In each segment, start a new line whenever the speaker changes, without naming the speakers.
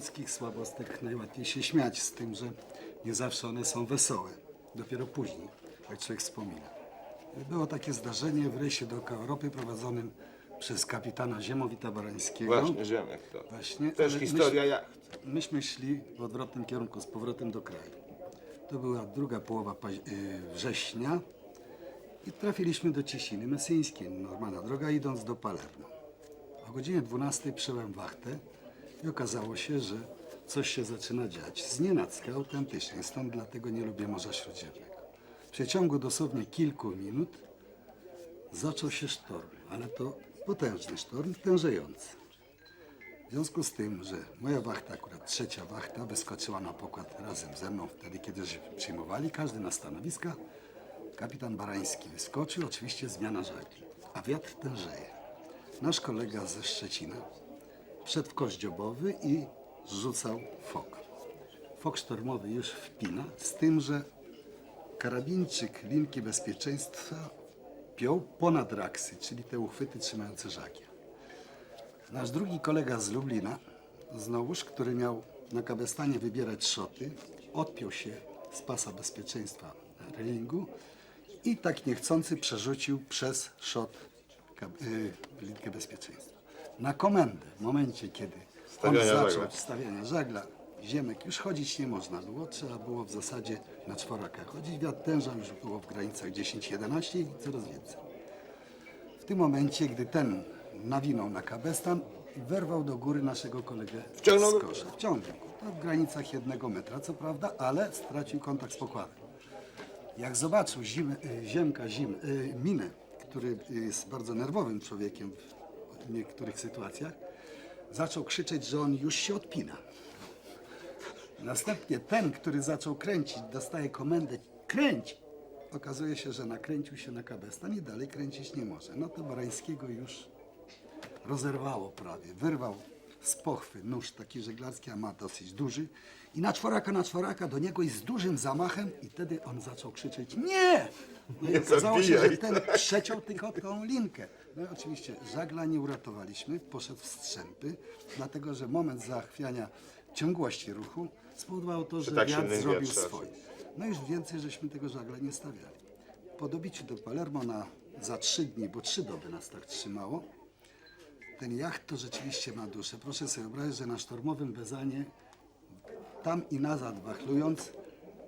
ludzkich słabostek najłatwiej się śmiać, z tym, że nie zawsze one są wesołe. Dopiero później, jak człowiek wspomina. Było takie zdarzenie w rejsie dookoła Europy prowadzonym przez kapitana Ziemowita Barańskiego.
Właśnie, Ziemek to.
Właśnie,
Też
ale
historia
myś-
jacht.
Myśmy szli w odwrotnym kierunku, z powrotem do kraju. To była druga połowa y, września i trafiliśmy do Ciesiny Messyńskiej, normalna droga, idąc do Palermo. O godzinie 12 przełem wachtę i okazało się, że coś się zaczyna dziać. Znienacka, autentycznie, stąd dlatego nie lubię Morza Śródziemnego. W przeciągu dosłownie kilku minut zaczął się sztorm, ale to potężny sztorm, tężejący. W związku z tym, że moja wachta, akurat trzecia wachta, wyskoczyła na pokład razem ze mną wtedy, kiedy przyjmowali, każdy na stanowiska. Kapitan Barański wyskoczył, oczywiście zmiana żagli, a wiatr tężeje. Nasz kolega ze Szczecina wszedł w koździobowy i rzucał fok. Fok sztormowy już wpina, z tym, że karabinczyk linki bezpieczeństwa piął ponad raksy, czyli te uchwyty trzymające żagiel. Nasz drugi kolega z Lublina, znowuż, który miał na kabestanie wybierać szoty, odpiął się z pasa bezpieczeństwa relingu i tak niechcący przerzucił przez szot y, linkę bezpieczeństwa. Na komendę, w momencie kiedy on
Stawiania
zaczął
żagla.
stawiania żagla, ziemek, już chodzić nie można było, trzeba było w zasadzie na czworaka chodzić. Wiatr tężał już było w granicach 10-11 i coraz więcej. W tym momencie, gdy ten nawinął na kabestan, werwał do góry naszego kolegę
Wciągnął
z
do-
kosza. Wciągnął go. To w granicach jednego metra, co prawda, ale stracił kontakt z pokładem. Jak zobaczył zim, y, Ziemka zim, y, minę, który jest bardzo nerwowym człowiekiem w niektórych sytuacjach, zaczął krzyczeć, że on już się odpina. Następnie ten, który zaczął kręcić, dostaje komendę kręć. Okazuje się, że nakręcił się na kabestan i dalej kręcić nie może. No to Barańskiego już rozerwało prawie. Wyrwał z pochwy nóż taki żeglarski, a ma dosyć duży. I na czworaka, na czworaka do niego i z dużym zamachem i wtedy on zaczął krzyczeć nie! No i
Nie
okazało się, że
zabijaj.
ten przeciął tylko tą linkę. No i oczywiście żagla nie uratowaliśmy, poszedł w strzępy, dlatego że moment zachwiania ciągłości ruchu spowodował to, że
tak
wiatr zrobił
wietrze,
swoje. No już więcej żeśmy tego żagla nie stawiali. Po dobiciu do Palermo na, za trzy dni, bo trzy doby nas tak trzymało, ten jacht to rzeczywiście ma duszę. Proszę sobie wyobrazić, że na sztormowym Bezanie, tam i nazad wachlując,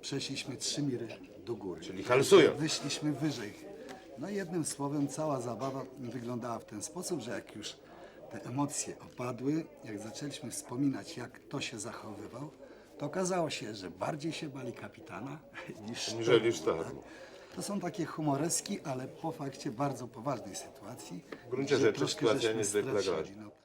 przeszliśmy trzy miry do góry.
Czyli halsują.
Wyszliśmy wyżej. No i jednym słowem cała zabawa wyglądała w ten sposób, że jak już te emocje opadły, jak zaczęliśmy wspominać, jak to się zachowywał, to okazało się, że bardziej się bali kapitana niż
Niżeli
sztormu,
sztormu.
To są takie humoreski, ale po fakcie bardzo poważnej sytuacji.
W gruncie rzeczy sytuacja niezwykle groźna.
no.